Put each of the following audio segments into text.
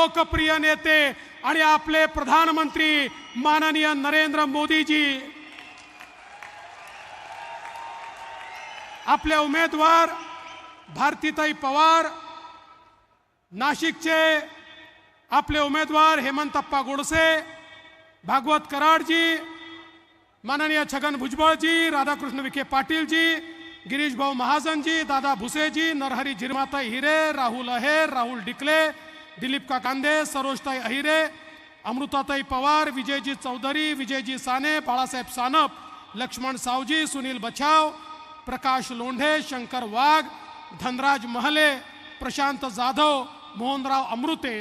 लोकप्रिय नेते आणि आपले प्रधानमंत्री माननीय नरेंद्र मोदीजी. आपले उमेदवार भारतीताई पवार नाशिकचे आपले उमेदवार हेमंतप्पा गोडसे भागवत कराडजी माननीय छगन भुजबळजी राधाकृष्ण विखे पाटीलजी गिरीश भाऊ महाजनजी दादा भुसेजी नरहरी झिरमाताई हिरे राहुल अहेर राहुल डिकले दिलीप का कांदे सरोजताई अहिरे अमृताताई पवार विजयजी चौधरी विजयजी साने बाळासाहेब सानप लक्ष्मण सावजी सुनील बछाव प्रकाश लोंढे शंकर वाघ धनराज महले प्रशांत जाधव मोहनराव अमृते.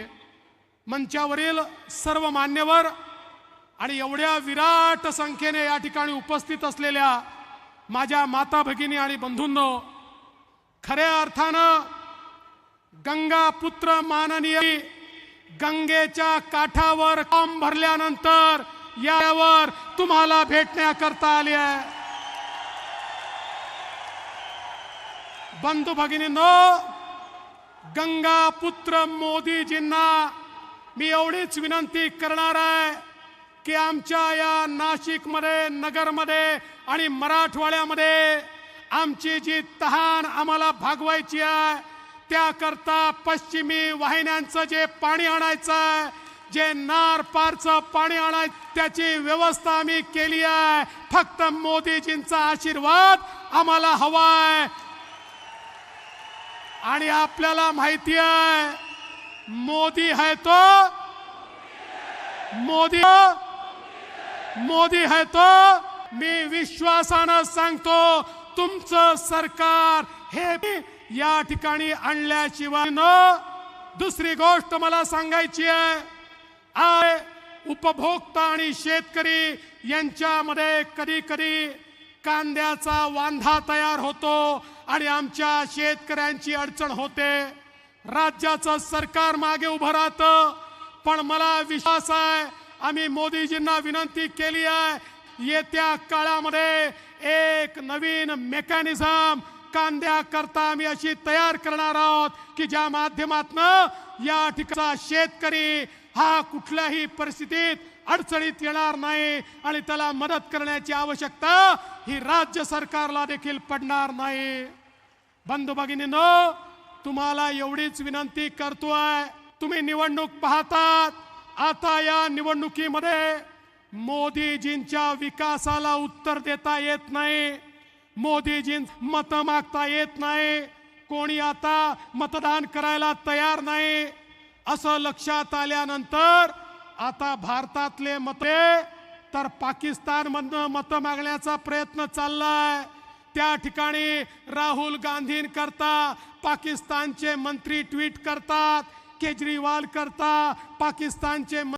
मंचावरील सर्व मान्यवर आणि एवढ्या विराट संख्येने या ठिकाणी उपस्थित असलेल्या माझ्या माता भगिनी आणि बंधूंनो खऱ्या अर्थानं गंगा पुत्र माननीय गंगेच्या काठावर काम भरल्यानंतर यावर तुम्हाला भेटण्याकरता आली आहे. बंधू भगिनींनो गंगा पुत्र मोदीजींना मी एवढीच विनंती करणार आहे की आमच्या या नाशिकमध्ये नगरमध्ये आणि मराठवाड्यामध्ये आमची जी तहान आम्हाला भागवायची आहे त्याकरता पश्चिमी वाहिन्यांचं जे पाणी आणायचं आहे जे नार पारचं पाणी आणायचं त्याची व्यवस्था आम्ही केली आहे. फक्त मोदीजींचा आशीर्वाद आम्हाला हवाय. आणि आपल्याला माहिती आहे मोदी है तो मोदी मोदी है तो. मी विश्वासानं सांगतो तुमचं सरकार हे या ठिकाणी आणल्याशिवाय न दुसरी गोष्ट मला सांगायची आहे. आय उपभोक्ता आणि शेतकरी यांच्यामध्ये कधी कधी कांद्याचा वांधा तयार होतो आणि आमच्या शेतकऱ्यांची अडचण होते. राज्याचं सरकार मागे उभं राहतं. पण मला विश्वास आहे आम्ही मोदीजींना विनंती केली आहे येत्या काळामध्ये एक नवीन मेकॅनिझम कांद्याकरता आम्ही अशी तयार करणार आहोत की ज्या माध्यमातनं या ठिकाणचा शेतकरी हा कुठल्याही परिस्थितीत अडचणीत येणार नाही आणि त्याला मदत करण्याची आवश्यकता ही राज्य सरकारला देखील पडणार नाही. बंधू भगिनीनो तुम्हाला एवढीच विनंती करतोय तुम्ही निवडणूक पाहतात. आता या निवडणुकीमध्ये मोदीजींच्या विकासाला उत्तर देता येत नाही. मोदीजी मत मागता येत नाही. कोणी आता मतदान करायला तयार नाही. असं लक्षात आल्यानंतर आता भारतातले मते तर पाकिस्तान मतं मत मागण्याचा प्रयत्न चाललाय. त्या ठिकाणी राहुल गांधींकरता पाकिस्तानचे मंत्री ट्विट करतात केजरीवाल करता पाकिस्तानचे